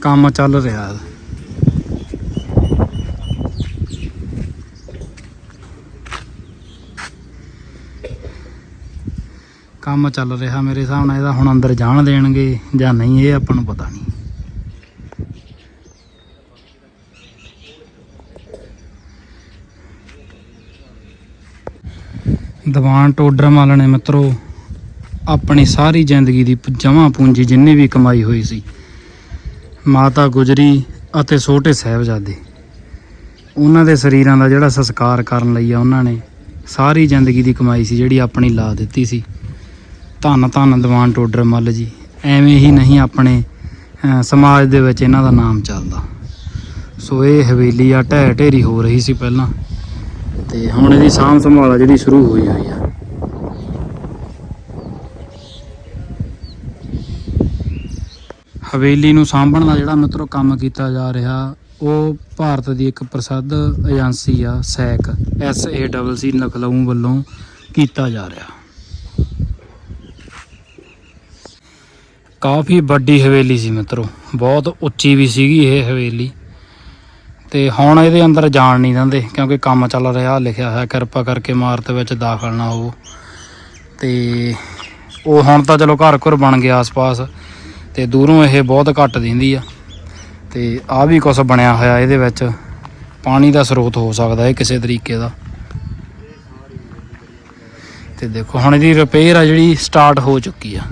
ਕੰਮ ਚੱਲ ਰਿਹਾ ਹੈ। ਕੰਮ ਚੱਲ ਰਿਹਾ ਮੇਰੇ ਹਿਸਾਬ ਨਾਲ, ਇਹਦਾ ਹੁਣ ਅੰਦਰ ਜਾਣ ਦੇਣਗੇ ਜਾਂ ਨਹੀਂ, ਇਹ ਆਪਾਂ ਨੂੰ ਪਤਾ ਨਹੀਂ। ਦੀਵਾਨ ਟੋਡਰ ਮਾਲ ਨੇ ਮਿੱਤਰੋ, ਆਪਣੀ ਸਾਰੀ ਜ਼ਿੰਦਗੀ ਦੀ ਜਮ੍ਹਾਂ ਪੂੰਜੀ ਜਿੰਨੀ ਵੀ ਕਮਾਈ ਹੋਈ ਸੀ, ਮਾਤਾ ਗੁਜਰੀ ਅਤੇ ਛੋਟੇ ਸਾਹਿਬਜ਼ਾਦੇ, ਉਹਨਾਂ ਦੇ ਸਰੀਰਾਂ ਦਾ ਜਿਹੜਾ ਸੰਸਕਾਰ ਕਰਨ ਲਈ ਆ ਉਹਨਾਂ ਨੇ ਸਾਰੀ ਜ਼ਿੰਦਗੀ ਦੀ ਕਮਾਈ ਸੀ ਜਿਹੜੀ ਆਪਣੀ ਲਾ ਦਿੱਤੀ ਸੀ। ਧੰਨ ਧੰਨ ਦੀਵਾਨ ਟੋਡਰ ਮੱਲ ਜੀ, ਐਵੇਂ ਹੀ ਨਹੀਂ ਆਪਣੇ ਸਮਾਜ ਦੇ ਵਿੱਚ ਇਹਨਾਂ ਦਾ ਨਾਮ ਚੱਲਦਾ। ਸੋ ਇਹ ਹਵੇਲੀ ਆ ਢਹਿ ਢੇਰੀ ਹੋ ਰਹੀ ਸੀ ਪਹਿਲਾਂ। ਤੇ ਹੁਣ ਇਹਦੀ ਸਾਂਭ ਸੰਭਾਲ ਆ ਜਿਹੜੀ ਸ਼ੁਰੂ ਹੋਈ ਹੋਈ ਆ। ਹਵੇਲੀ ਨੂੰ ਸਾਂਭਣ ਦਾ ਜਿਹੜਾ ਮਿੱਤਰੋ ਕੰਮ ਕੀਤਾ ਜਾ ਰਿਹਾ, ਉਹ ਭਾਰਤ ਦੀ ਇੱਕ ਪ੍ਰਸਿੱਧ ਏਜੰਸੀ ਆ, ਸੈਕ S A double C Lucknow ਵੱਲੋਂ ਕੀਤਾ ਜਾ ਰਿਹਾ। ਕਾਫੀ ਵੱਡੀ ਹਵੇਲੀ ਸੀ ਮਿੱਤਰੋ, ਬਹੁਤ ਉੱਚੀ ਵੀ ਸੀਗੀ ਇਹ ਹਵੇਲੀ। ਤੇ ਹੁਣ ਇਹਦੇ ਅੰਦਰ ਜਾਣ ਨਹੀਂ ਦਿੰਦੇ, ਕਿਉਂਕਿ ਕੰਮ ਚੱਲ ਰਿਹਾ, ਲਿਖਿਆ ਹੋਇਆ, ਕਿਰਪਾ ਕਰਕੇ ਇਮਾਰਤ ਵਿੱਚ ਦਾਖਲ ਨਾ ਹੋਵੋ। ਤੇ ਉਹ ਹੁਣ ਤਾਂ ਚਲੋ ਘਰ ਘਰ ਬਣ ਗਿਆ ਆਸ-ਪਾਸ, ਤੇ ਦੂਰੋਂ ਇਹ ਬਹੁਤ ਘੱਟ ਦਿੰਦੀ ਆ। ਤੇ ਆ ਵੀ ਕੁਝ ਬਣਿਆ ਹੋਇਆ ਇਹਦੇ ਵਿੱਚ, ਪਾਣੀ ਦਾ ਸਰੋਤ ਹੋ ਸਕਦਾ ਹੈ ਕਿਸੇ ਤਰੀਕੇ ਦਾ। ਤੇ ਦੇਖੋ, ਹੁਣ ਇਹਦੀ ਰਿਪੇਅਰ ਆ ਜਿਹੜੀ ਸਟਾਰਟ ਹੋ ਚੁੱਕੀ ਆ।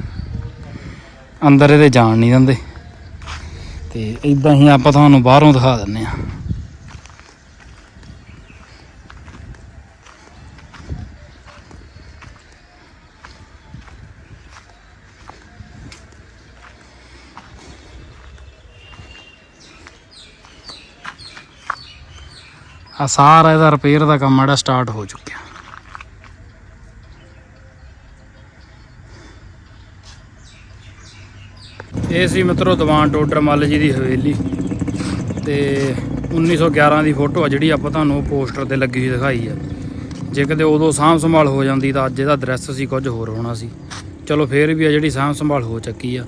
ਅੰਦਰ ਇਹਦੇ ਜਾਣ ਨਹੀਂ ਦਿੰਦੇ। ਤੇ ਇਦਾਂ ਹੀ ਆਪਾਂ ਤੁਹਾਨੂੰ ਬਾਹਰੋਂ ਦਿਖਾ ਦਿੰਨੇ ਆ। ਆ ਸਾਰਾ ਇਹਦਾ ਰਿਪੇਅਰ ਦਾ ਕੰਮ ਜਿਹੜਾ ਸਟਾਰਟ ਹੋ ਚੁੱਕਿਆ। ਇਹ ਸੀ ਮਿੱਤਰੋ ਦੀਵਾਨ ਟੋਡਰ ਮੱਲ ਜੀ ਦੀ ਹਵੇਲੀ। ਤੇ 1911 ਦੀ ਫੋਟੋ ਆ ਜਿਹੜੀ ਆਪਾਂ ਤੁਹਾਨੂੰ ਉਹ ਪੋਸਟਰ ਤੇ ਲੱਗੀ ਹੋਈ ਦਿਖਾਈ ਆ। ਜੇ ਕਦੇ ਉਦੋਂ ਸਾਂਭ ਸੰਭਾਲ ਹੋ ਜਾਂਦੀ ਤਾਂ ਅੱਜ ਇਹਦਾ ਦ੍ਰਿਸ਼ ਸੀ, ਕੁਝ ਹੋਰ ਹੋਣਾ ਸੀ। ਚਲੋ ਫੇਰ ਵੀ ਆ ਜਿਹੜੀ ਸਾਂਭ ਸੰਭਾਲ ਹੋ ਚੱਕੀ ਆ।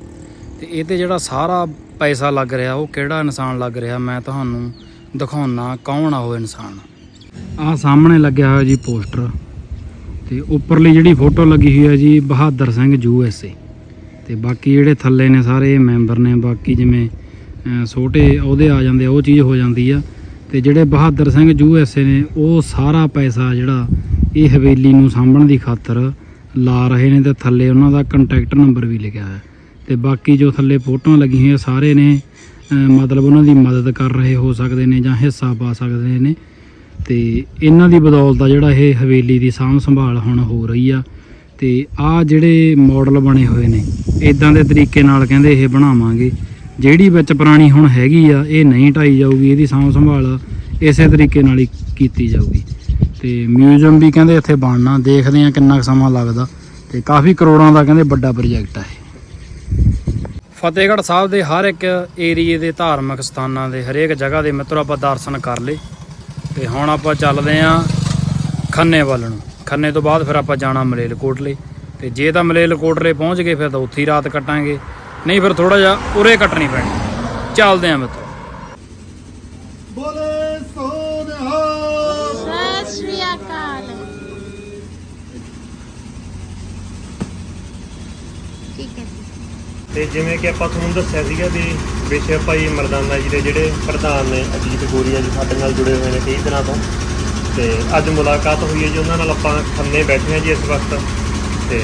ਤੇ ਇਹ ਤੇ ਜਿਹੜਾ ਸਾਰਾ ਪੈਸਾ ਲੱਗ ਰਿਹਾ, ਉਹ ਕਿਹੜਾ ਇਨਸਾਨ ਲੱਗ ਰਿਹਾ, ਮੈਂ ਤੁਹਾਨੂੰ ਦਿਖਾਉਣਾ ਕੌਣ ਆ ਉਹ ਇਨਸਾਨ। ਆ ਸਾਹਮਣੇ ਲੱਗਿਆ ਹੋਇਆ ਜੀ ਪੋਸਟਰ ਤੇ ਉੱਪਰਲੀ ਜਿਹੜੀ ਫੋਟੋ ਲੱਗੀ ਹੋਈ ਹੈ ਜੀ Bahadar Singh U S A. ਤੇ ਬਾਕੀ ਜਿਹੜੇ ਥੱਲੇ ਨੇ ਸਾਰੇ ਮੈਂਬਰ ਨੇ, ਬਾਕੀ ਜਿਵੇਂ ਛੋਟੇ ਉਹਦੇ ਆ ਜਾਂਦੇ ਉਹ ਚੀਜ਼ ਹੋ ਜਾਂਦੀ ਆ। ਤੇ ਜਿਹੜੇ Bahadar Singh U S A ਨੇ, ਉਹ ਸਾਰਾ ਪੈਸਾ ਜਿਹੜਾ ਇਹ ਹਵੇਲੀ ਨੂੰ ਸਾਂਭਣ ਦੀ ਖਾਤਰ ਲਾ ਰਹੇ ਨੇ ਤੇ ਥੱਲੇ ਉਹਨਾਂ ਦਾ ਕੰਟੈਕਟ ਨੰਬਰ ਵੀ ਲਿਖਿਆ ਹੋਇਆ। ਤੇ ਬਾਕੀ ਜੋ ਥੱਲੇ ਫੋਟੋਆਂ ਲੱਗੀਆਂ ਹੋਈਆਂ, ਸਾਰੇ ਨੇ ਮਤਲਬ ਉਹਨਾਂ ਦੀ ਮਦਦ ਕਰ ਰਹੇ ਹੋ ਸਕਦੇ ਨੇ ਜਾਂ ਹਿੱਸਾ ਪਾ ਸਕਦੇ ਨੇ। ਤੇ ਇਹਨਾਂ ਦੀ ਬਦੌਲਤ ਆ ਜਿਹੜਾ ਇਹ ਹਵੇਲੀ ਦੀ ਸਾਂਭ ਸੰਭਾਲ ਹੁਣ ਹੋ ਰਹੀ ਆ। ਤੇ ਆ ਜਿਹੜੇ ਮਾਡਲ ਬਣੇ ਹੋਏ ਨੇ ਇਦਾਂ ਦੇ ਤਰੀਕੇ ਨਾਲ ਕਹਿੰਦੇ ਇਹ ਬਣਾਵਾਂਗੇ। ਜਿਹੜੀ ਵਿੱਚ ਪੁਰਾਣੀ ਹੁਣ ਹੈਗੀ ਆ, ਇਹ ਨਹੀਂ ਢਾਈ ਜਾਊਗੀ, ਇਹਦੀ ਸਾਂਭ ਸੰਭਾਲ ਇਸੇ ਤਰੀਕੇ ਨਾਲ ਹੀ ਕੀਤੀ ਜਾਊਗੀ। ਤੇ ਮਿਊਜ਼ੀਅਮ ਵੀ ਕਹਿੰਦੇ ਇੱਥੇ ਬਣਨਾ, ਦੇਖਦੇ ਆ ਕਿੰਨਾ ਕੁ ਸਮਾਂ ਲੱਗਦਾ। ਤੇ ਕਾਫੀ ਕਰੋੜਾਂ ਦਾ ਕਹਿੰਦੇ ਵੱਡਾ ਪ੍ਰੋਜੈਕਟ ਆ ਇਹ। ਫਤਿਹਗੜ੍ਹ ਸਾਹਿਬ ਦੇ ਹਰ ਇੱਕ ਏਰੀਏ ਦੇ ਧਾਰਮਿਕ ਸਥਾਨਾਂ ਦੇ ਹਰੇਕ ਜਗ੍ਹਾ ਦੇ ਮਿੱਤਰੋ ਆਪਾਂ ਦਰਸ਼ਨ ਕਰ ਲਏ। ਤੇ ਹੁਣ ਆਪਾਂ ਚੱਲਦੇ ਆਂ ਖੰਨੇ ਵੱਲ ਨੂੰ। ਖੰਨੇ ਤੋਂ ਬਾਅਦ ਫਿਰ ਆਪਾਂ ਜਾਣਾ ਮਲੇਲਕੋਟਲੇ ਤੇ ਜੇ ਤਾਂ ਮਲੇਲਕੋਟਲੇ ਪਹੁੰਚ ਗਏ, ਫਿਰ ਤਾਂ ਉੱਥੇ ਹੀ ਰਾਤ ਕੱਟਾਂਗੇ। ਨਹੀਂ, ਫਿਰ ਥੋੜਾ ਜਿਹਾ ਉਰੇ ਕੱਟਣੀ ਪੈਣੀ। ਚੱਲਦੇ ਆਂ ਮਿੱਤਰੋ। ਤੇ ਜਿਵੇਂ ਕਿ ਆਪਾਂ ਤੁਹਾਨੂੰ ਦੱਸਿਆ ਸੀਗਾ ਵੀ ਵਿਸ਼ੇ ਭਾਈ ਮਰਦਾਨਾ ਜੀ ਦੇ ਜਿਹੜੇ ਪ੍ਰਧਾਨ ਨੇ ਅਜੀਤ ਗੋਰੀਆ ਜੀ ਸਾਡੇ ਨਾਲ ਜੁੜੇ ਹੋਏ ਨੇ ਕਈ ਦਿਨਾਂ ਤੋਂ। ਤੇ ਅੱਜ ਮੁਲਾਕਾਤ ਹੋਈ ਹੈ ਜੀ, ਉਹਨਾਂ ਨਾਲ ਆਪਾਂ ਖੰਨੇ ਬੈਠੇ ਹਾਂ ਜੀ ਇਸ ਵਕਤ। ਤੇ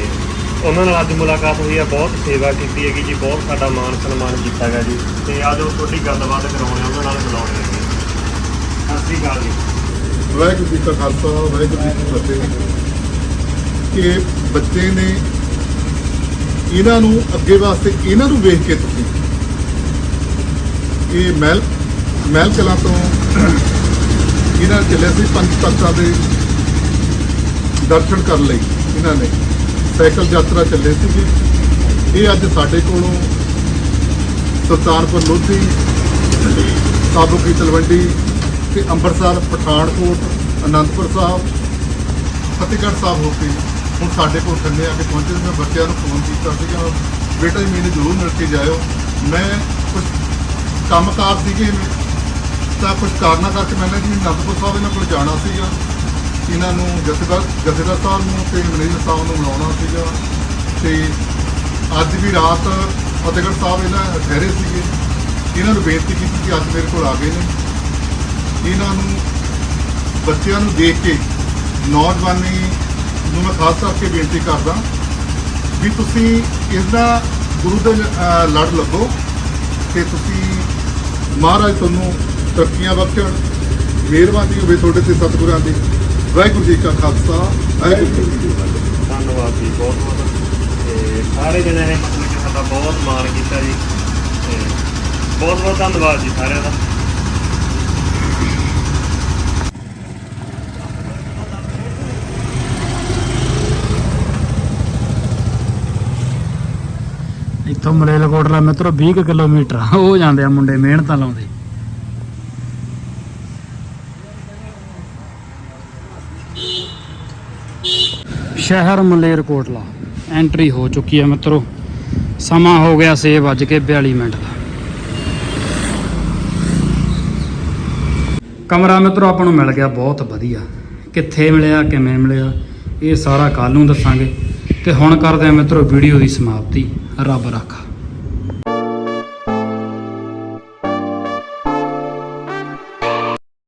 ਉਹਨਾਂ ਨਾਲ ਅੱਜ ਮੁਲਾਕਾਤ ਹੋਈ ਹੈ, ਬਹੁਤ ਸੇਵਾ ਕੀਤੀ ਹੈਗੀ ਜੀ, ਬਹੁਤ ਸਾਡਾ ਮਾਣ ਸਨਮਾਨ ਕੀਤਾ ਹੈਗਾ ਜੀ। ਤੇ ਅੱਜ ਉਹ ਤੁਹਾਡੀ ਗੱਲਬਾਤ ਕਰਾਉਣੇ ਆ, ਉਹਨਾਂ ਨਾਲ ਬੁਲਾਉਣੇ ਆ ਜੀ। ਸਤਿ ਸ਼੍ਰੀ ਅਕਾਲ ਜੀ। ਵਾਹਿਗੁਰੂ ਜੀ ਕਾ ਖਾਲਸਾ, ਵਾਹਿਗੁਰੂ ਜੀ ਕੀ ਫਤਿਹ। ਕਿ ਬੱਚੇ ਨੇ ਇਹਨਾਂ ਨੂੰ ਅੱਗੇ ਵਾਸਤੇ ਇਹਨਾਂ ਨੂੰ ਵੇਖ ਕੇ ਤੁਸੀਂ। ਇਹ ਮਹਿਲ ਮਹਿਲ ਕਲਾਂ ਤੋਂ ਇਹਨਾਂ ਚੱਲਿਆ ਸੀ ਪੰਜ ਤਖਤਾਂ ਦੇ ਦਰਸ਼ਨ ਕਰਨ ਲਈ ਇਹਨਾਂ ਨੇ। ਸਾਈਕਲ ਯਾਤਰਾ ਚੱਲੇ ਸੀਗੇ। ਇਹ ਅੱਜ ਸਾਡੇ ਕੋਲੋਂ ਸੁਲਤਾਨਪੁਰ ਲੋਧੀ, ਸਾਬੋ ਕੀ ਤਲਵੰਡੀ ਤੇ ਅੰਮ੍ਰਿਤਸਰ, ਪਠਾਨਕੋਟ, ਅਨੰਦਪੁਰ ਸਾਹਿਬ, ਫਤਿਹਗੜ੍ਹ ਸਾਹਿਬ ਹੋ ਕੇ ਹੁਣ ਸਾਡੇ ਕੋਲ ਥੱਲੇ ਆ ਕੇ ਪਹੁੰਚੇ ਤੇ ਮੈਂ ਬੱਚਿਆਂ ਨੂੰ ਫੋਨ ਕੀਤਾ ਸੀਗਾ ਬੇਟਾ ਜੀ ਮੈਨੂੰ ਜ਼ਰੂਰ ਮਿਲ ਕੇ ਜਾਇਓ। ਮੈਂ ਕੁਝ ਕੰਮਕਾਰ ਸੀਗੇ, ਤਾਂ ਕੁਝ ਕਾਰਨਾਂ ਕਰਕੇ ਮੈਂ ਨਾ ਜੀ ਅਨੰਦਪੁਰ ਸਾਹਿਬ ਇਹਨਾਂ ਕੋਲ ਜਾਣਾ ਸੀਗਾ। ਇਹਨਾਂ ਨੂੰ ਜਥੇਦਾਰ ਜਥੇਦਾਰ ਸਾਹਿਬ ਨੂੰ ਤੇ ਮੈਨੇਜਰ ਸਾਹਿਬ ਨੂੰ ਮਿਲਾਉਣਾ ਸੀਗਾ। ਤੇ ਅੱਜ ਵੀ ਰਾਤ ਫਤਿਹਗੜ੍ਹ ਸਾਹਿਬ ਇਹਨਾਂ ਠਹਿਰੇ ਸੀਗੇ। ਇਹਨਾਂ ਨੂੰ ਬੇਨਤੀ ਕੀਤੀ ਕਿ ਅੱਜ ਮੇਰੇ ਕੋਲ ਆ ਗਏ ਨੇ। ਇਹਨਾਂ ਨੂੰ ਬੱਚਿਆਂ ਨੂੰ ਦੇਖ ਕੇ ਨੌਜਵਾਨੀ ਨੂੰ ਮੈਂ ਖਾਸ ਕਰਕੇ ਬੇਨਤੀ ਕਰਦਾ ਵੀ ਤੁਸੀਂ ਇਸ ਦਾ ਗੁਰੂ ਦੇ ਲੜ ਲੱਗੋ ਤੇ ਤੁਸੀਂ ਮਹਾਰਾਜ ਤੁਹਾਨੂੰ ਤਰੱਕੀਆਂ ਬਖਸ਼ਣ, ਮਿਹਰਬਾਨੀ ਹੋਵੇ ਤੁਹਾਡੇ ਤੇ ਸਤਿਗੁਰਾਂ ਦੀ। ਵਾਹਿਗੁਰੂ ਜੀ ਕਾ ਖਾਲਸਾ, ਵਾਹਿਗੁਰੂ ਜੀ ਕੀ ਫਤਿਹ। ਧੰਨਵਾਦ ਜੀ, ਬਹੁਤ ਬਹੁਤ। ਤੇ ਸਾਰੇ ਜਣੇ ਨੇ ਮਤਲਬ ਕਿ ਸਾਡਾ ਬਹੁਤ ਮਾਣ ਕੀਤਾ ਜੀ। ਤੇ ਬਹੁਤ ਬਹੁਤ ਧੰਨਵਾਦ ਜੀ ਸਾਰਿਆਂ ਦਾ। ਇੱਥੋਂ ਮਲੇਲਕੋਟਲਾ ਮਿੱਤਰੋ 20 ਕੁ ਕਿਲੋਮੀਟਰ ਹੋ ਜਾਂਦੇ ਆ ਮੁੰਡੇ, ਮਿਹਨਤਾਂ ਲਾਉਂਦੇ ਸ਼ਹਿਰ ਮਲੇਰਕੋਟਲਾ, ਐਂਟਰੀ ਹੋ ਚੁੱਕੀ ਹੈ ਮਿੱਤਰੋ। ਸਮਾਂ ਹੋ ਗਿਆ 6 ਵੱਜ ਕੇ 42 ਮਿੰਟ ਦਾ। ਕਮਰਾ ਮਿੱਤਰੋ, ਆਪਾਂ ਨੂੰ ਮਿਲ ਗਿਆ, ਬਹੁਤ ਵਧੀਆ। ਕਿੱਥੇ ਮਿਲਿਆ, ਕਿਵੇਂ ਮਿਲਿਆ, ਇਹ ਸਾਰਾ ਕੱਲ ਨੂੰ ਦੱਸਾਂਗੇ। ਤੇ ਹੁਣ ਕਰਦੇ ਆ ਮਿੱਤਰੋ ਵੀਡੀਓ ਦੀ ਸਮਾਪਤੀ। ਰੱਬ ਰੱਖਾ।